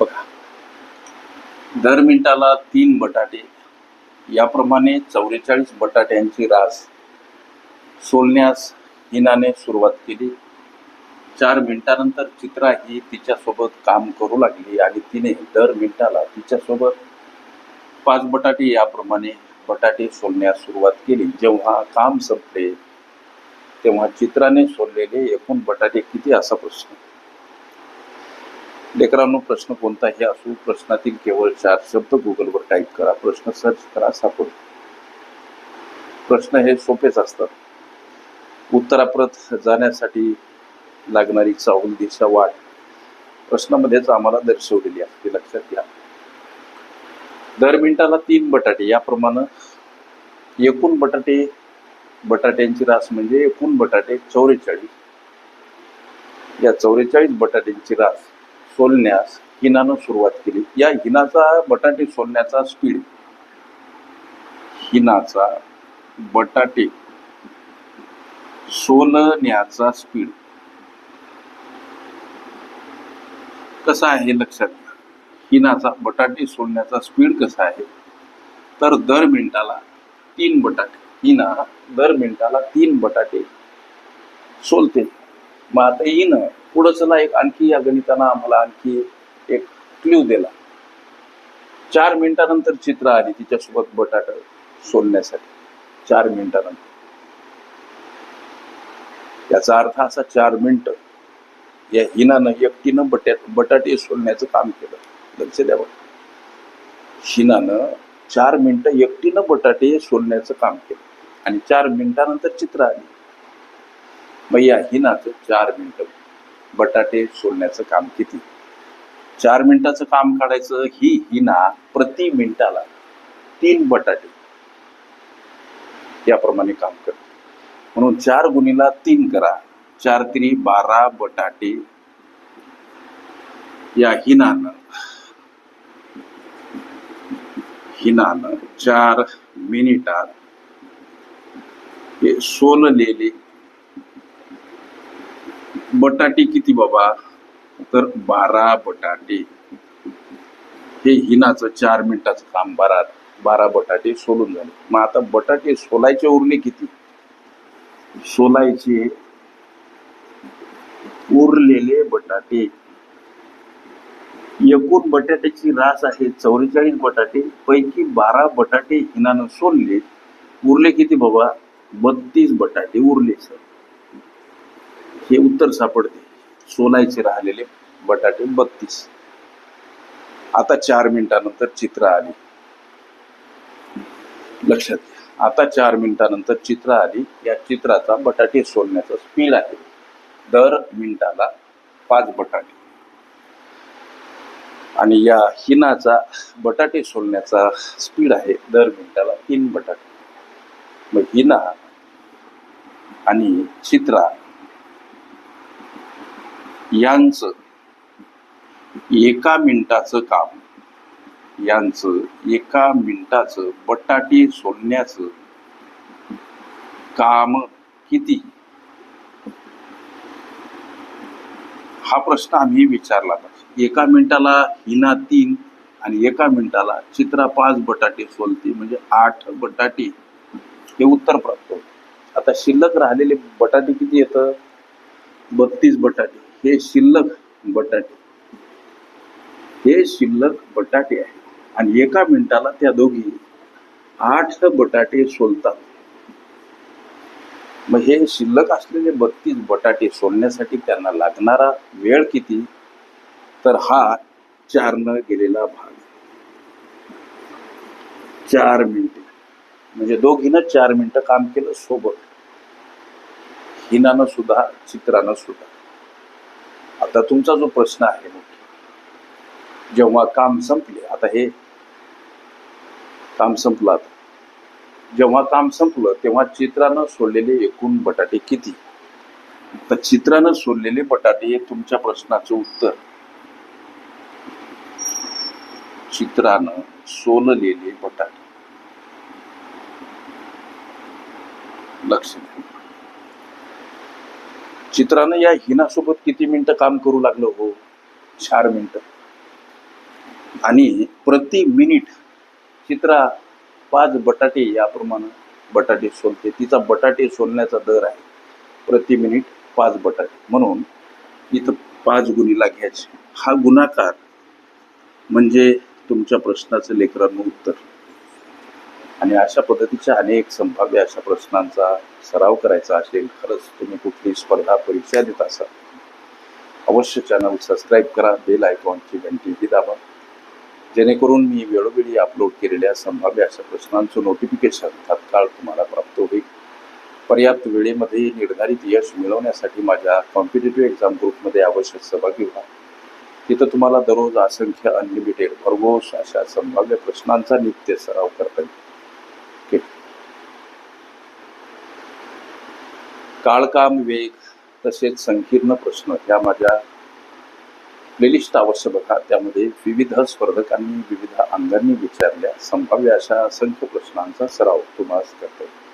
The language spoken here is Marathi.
बघा. दर मिनिटाला तीन बटाटे याप्रमाणे चौवेचाळीस बटाट्यांची रास सोलण्यास हिनाने सुरुवात केली. चार मिनिटानंतर चित्रा ही तिच्यासोबत काम करू लागली आणि तिने दर मिनिटाला तिच्यासोबत पाच बटाटे याप्रमाणे बटाटे सोलण्यास सुरुवात केली. जेव्हा काम संपले तेव्हा चित्राने सोललेले एकूण बटाटे किती? असा प्रश्न. लेकरांनो प्रश्न कोणताही असो प्रश्नातील केवळ चार शब्द गुगलवर टाईप करा. प्रश्न सर्च करा सापड. प्रश्न हे सोपेच असतात. उत्तराप्रत जाण्यासाठी लागणारी चावल दिशा वाट प्रश्नामध्येच आम्हाला दर्शवलेली असते लक्षात घ्या. दर मिनिटाला तीन बटाटे. याप्रमाणे एकूण बटाटे बटाट्यांची रास म्हणजे एकूण बटाटे चौवेचाळीस या चौवेचाळीस बटाट्यांची रास सोलण्यास हिनानं सुरुवात केली. या हिनाचा बटाटे सोलण्याचा स्पीड हिनाचा बटाटे सोलण्याचा स्पीड कसा आहे लक्षात घ्या. हिनाचा बटाटे सोलण्याचा स्पीड कसा आहे? तर दर मिनिटाला तीन बटाटे. हिना दर मिनिटाला तीन बटाटे सोलते. मग आता हिनं पुढं चला एक आणखी या गणितानं आम्हाला आणखी एक क्ल्यू दिला. चार मिनिटानंतर चित्र आली तिच्यासोबत बटाटा सोलण्यासाठी. चार मिनिटानंतर. याचा अर्थ असा चार मिनिट. या हिनानं एकटीनं बट्यात बटाटे सोलण्याचं काम केलं. लक्ष द्यावं हिनानं चार मिनिटं एकटीनं बटाटे सोलण्याचं काम केलं. आणि चार मिनिटानंतर चित्र आली. मैया ही हिनाचं चार मिनिटं. बटाटे सोलण्याचं काम किती? चार मिनिटाचं काम काढायचं ही हिना प्रति मिनिटाला तीन बटाटे. याप्रमाणे काम करते म्हणून चार गुणीला तीन करा. चार तिरी बारा बटाटे. या हिनानं. हिनानं चार मिनिटात हे सोललेले बटाटे किती बाबा? तर बारा बटाटे. हे हिनाचं चार मिनिटाचं काम बारा बारा बटाटे सोलून झाले. मग आता बटाटे सोलायचे उरले किती? सोलायचे उरलेले बटाटे. एकूण बटाट्याची रास आहे चौवेचाळीस बटाटे पैकी बारा बटाटे हिनानं सोलले. उरले किती बाबा? बत्तीस बटाटे उरले सर. हे उत्तर सापडते. सोलायचे राहिलेले बटाटे बत्तीस. आता चार मिनिटानंतर चित्र आली. लक्षात घ्या. आता चार मिनिटानंतर चित्र आली. या चित्राचा बटाटे सोलण्याचा स्पीड आहे. दर मिनिटाला पाच बटाटे. आणि या हिनाचा बटाटे सोलण्याचा स्पीड आहे. दर मिनिटाला तीन बटाटे. मग हिना आणि चित्रा यांचं एका मिनिटाचं काम यांचं एका मिनिटाचं बटाटे सोलण्याचं काम किती? हा प्रश्न आम्ही विचारला पाहिजे. एका मिनिटाला हिना तीन आणि एका मिनिटाला चित्रा पाच बटाटे सोलते म्हणजे आठ बटाटे. हे उत्तर प्राप्त होते. आता शिल्लक राहिलेले बटाटे किती येतं? बत्तीस बटाटे. हे शिल्लक बटाटे. हे शिल्लक बटाटे आहे आणि एका मिनिटाला त्या दोघी आठ बटाटे सोलतात. मग हे शिल्लक असलेले बत्तीस बटाटे सोलण्यासाठी त्यांना लागणारा वेळ किती? तर हा चारनं गेलेला भाग. चार मिनिटे. म्हणजे दोघीनं चार मिनिटं काम केलं सोबत. हिनानं सुद्धा चित्रानं सुद्धा. आता तुमचा जो प्रश्न आहे जेव्हा काम संपले आता हे काम संपलं आता. जेव्हा काम संपलं तेव्हा चित्रानं सोडलेले एकूण बटाटे किती? तर चित्रानं सोडलेले बटाटे हे तुमच्या प्रश्नाचं उत्तर. चित्रानं सोललेले बटाटे. लक्ष द्या. चित्रानं या हिनासोबत किती मिनिटं काम करू लागलं हो? चार मिनिटं. आणि प्रति मिनिट चित्रा पाच बटाटे याप्रमाणे बटाटे सोलते. तिचा बटाटे सोलण्याचा दर आहे. प्रति मिनिट पाच बटाटे. म्हणून इथं पाच गुणीला घ्यायचे. हा गुणाकार म्हणजे तुमच्या प्रश्नाचं लेकरांना उत्तर. आणि अशा पद्धतीच्या अनेक संभाव्य अशा प्रश्नांचा सराव करायचा असेल खरंच तुम्ही कुठली स्पर्धा परीक्षा देत असाल अवश्य चॅनल सबस्क्राईब करा बेल आयकॉनची घंटीही दाबा. जेणेकरून मी वेळोवेळी अपलोड केलेल्या संभाव्य अशा प्रश्नांचं नोटिफिकेशन तात्काळ तुम्हाला प्राप्त होईल. पर्याप्त वेळेमध्ये निर्धारित यश मिळवण्यासाठी माझ्या कॉम्पिटेटिव्ह एक्झाम ग्रुपमध्ये अवश्य सहभागी व्हा. तिथं तुम्हाला दररोज असंख्य अनलिमिटेड भरघोष अशा संभाव्य प्रश्नांचा नित्य सराव करता येईल. काळकाम वेग तसेच संकीर्ण प्रश्न. या माझ्या प्लेलिस्ट अवश्य बघा. त्यामध्ये विविध स्पर्धकांनी विविध अंगांनी विचारल्या. संभाव्य अशा असंख्य प्रश्नांचा सराव तुम्हाला करता. येईल